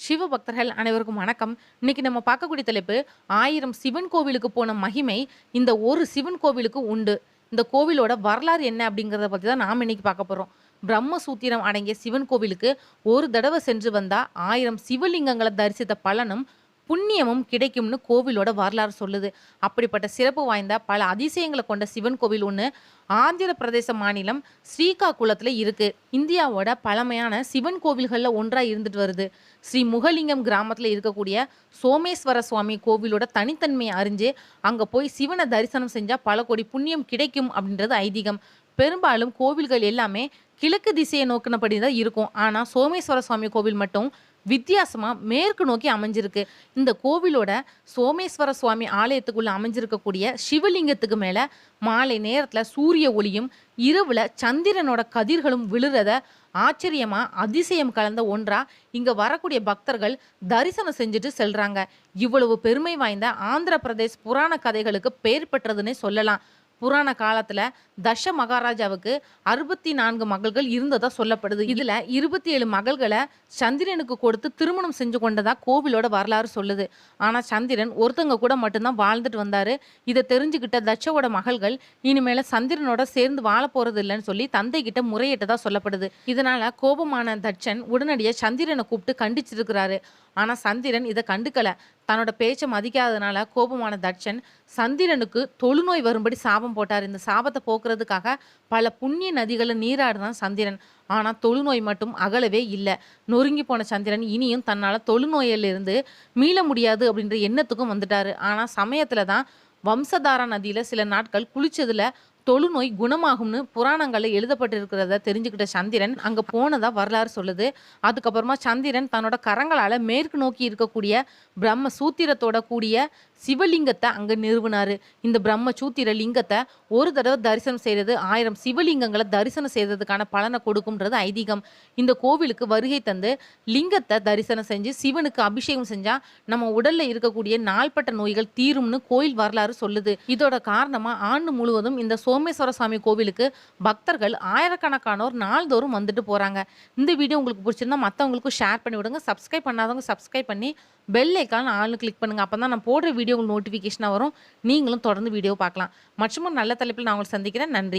சிவ பக்தர்கள் அனைவருக்கும் வணக்கம். இன்னைக்கு நம்ம பார்க்கக்கூடிய தலைப்பு ஆயிரம் சிவன் கோவிலுக்கு போன மகிமை இந்த ஒரு சிவன் கோவிலுக்கு உண்டு. இந்த கோவிலோட வரலாறு என்ன அப்படிங்கிறத பற்றி தான் நாம் இன்னைக்கு பார்க்க போகிறோம் பிரம்மசூத்திரம் அடங்கிய சிவன் கோவிலுக்கு ஒரு தடவை சென்று வந்தால் ஆயிரம் சிவலிங்கங்களை தரிசித்த பலனும் புண்ணியமும் கிடைக்கும்னு கோவிலோட வரலாறு சொல்லுது. அப்படிப்பட்ட சிறப்பு வாய்ந்த பல அதிசயங்களை கொண்ட சிவன் கோவில் ஒன்று ஆந்திர பிரதேச மாநிலம் ஸ்ரீகாகுளத்தில் இருக்கு. இந்தியாவோட பழமையான சிவன் கோவில்களில் ஒன்றாக இருந்துட்டு வருது. ஸ்ரீ முகலிங்கம் கிராமத்தில் இருக்கக்கூடிய சோமேஸ்வர சுவாமி கோவிலோட தனித்தன்மையை அறிஞ்சு அங்கே போய் சிவனை தரிசனம் செஞ்சால் பல கோடி புண்ணியம் கிடைக்கும் அப்படின்றது ஐதீகம். பெரும்பாலும் கோவில்கள் எல்லாமே கிழக்கு திசையை நோக்கினபடி தான் இருக்கும். ஆனால் சோமேஸ்வர சுவாமி கோவில் மட்டும் வித்தியாசமாக மேற்கு நோக்கி அமைஞ்சிருக்கு. இந்த கோவிலோட சோமேஸ்வர சுவாமி ஆலயத்துக்குள்ளே அமைஞ்சிருக்கக்கூடிய சிவலிங்கத்துக்கு மேலே மாலை நேரத்தில் சூரிய ஒளியும் இரவில் சந்திரனோட கதிர்களும் விழுறத ஆச்சரியமாக அதிசயம் கலந்த ஒன்றா இங்கே வரக்கூடிய பக்தர்கள் தரிசனம் செஞ்சுட்டு செல்கிறாங்க இவ்வளவு பெருமை வாய்ந்த ஆந்திர பிரதேஷ் புராண கதைகளுக்கு பெயர் பெற்றதுன்னே சொல்லலாம். புராண காலத்துல தஷ மகாராஜாவுக்கு அறுபத்தி நான்கு மகள்கள் இருந்ததா சொல்லப்படுது. இதுல இருபத்தி ஏழு மகள்களை சந்திரனுக்கு கொடுத்து திருமணம் செஞ்சு கொண்டதா கோவிலோட வரலாறு சொல்லுது. ஆனா சந்திரன் ஒருத்தங்க கூட மட்டும்தான் வாழ்ந்துட்டு வந்தாரு. இதை தெரிஞ்சுக்கிட்ட தட்சவோட மகள்கள் இனிமேல சந்திரனோட சேர்ந்து வாழ போறது இல்லைன்னு சொல்லி தந்தை கிட்ட முறையிட்டதா சொல்லப்படுது. இதனால கோபமான தட்சன் உடனடியாக சந்திரனை கூப்பிட்டு கண்டிச்சிருக்கிறாரு. ஆனா சந்திரன் இதை கண்டுக்கல. தன்னோட பேச்சை மதிக்காததுனால கோபமான தட்சன் சந்திரனுக்கு தொழுநோய் வரும்படி சாபம் போட்டார். இந்த சாபத்தை போக்குறதுக்காக பல புண்ணிய நதிகளை நீராடுதான் சந்திரன். ஆனால் தொழுநோய் மட்டும் அகலவே இல்லை. நொறுங்கி போன சந்திரன் இனியும் தன்னால் தொழுநோயிலிருந்து மீள முடியாது அப்படின்ற எண்ணத்துக்கும் வந்துட்டாரு. ஆனால் சமயத்தில் தான் வம்சதாரா நதியில் சில நாட்கள் குளிச்சதில் தொழுநோய் குணமாகும்னு புராணங்களில் எழுதப்பட்டிருக்கிறத தெரிஞ்சுக்கிட்ட சந்திரன் அங்கே போனதாக வரலாறு சொல்லுது. அதுக்கப்புறமா சந்திரன் தன்னோட கரங்களால் மேற்கு நோக்கி இருக்கக்கூடிய பிரம்ம சூத்திரத்தோட கூடிய சிவலிங்கத்தை அங்கே நிறுவினாரு. இந்த பிரம்ம சூத்திர லிங்கத்தை ஒரு தடவை தரிசனம் செய்கிறது ஆயிரம் சிவலிங்கங்களை தரிசனம் செய்ததுக்கான பலனை கொடுக்கும்ன்றது ஐதீகம். இந்த கோவிலுக்கு வருகை தந்து லிங்கத்தை தரிசனம் செஞ்சு சிவனுக்கு அபிஷேகம் செஞ்சா நம்ம உடல்ல இருக்கக்கூடிய நாள்பட்ட நோய்கள் தீரும்னு கோயில் வரலாறு சொல்லுது. இதோட காரணமா ஆண்டு முழுவதும் இந்த சோமேஸ்வர சுவாமி கோவிலுக்கு பக்தர்கள் ஆயிரக்கணக்கானோர் நாள்தோறும் வந்துட்டு போறாங்க. இந்த வீடியோ உங்களுக்கு பிடிச்சிருந்தா மற்றவங்களுக்கும் ஷேர் பண்ணி விடுங்க சப்ஸ்கிரைப் பண்ணாதவங்க சப்ஸ்கிரைப் பண்ணி பெல் ஐக்கான ஆள்னு கிளிக் பண்ணுங்க. அப்போ தான் நான் போடுற வீடியோ உங்களுக்கு நோட்டிஃபிகேஷனாக வரும். நீங்களும் தொடர்ந்து வீடியோ பார்க்கலாம். மற்றும் நல்ல தலைப்பில் நான் உங்களை சந்திக்கிறேன். நன்றி.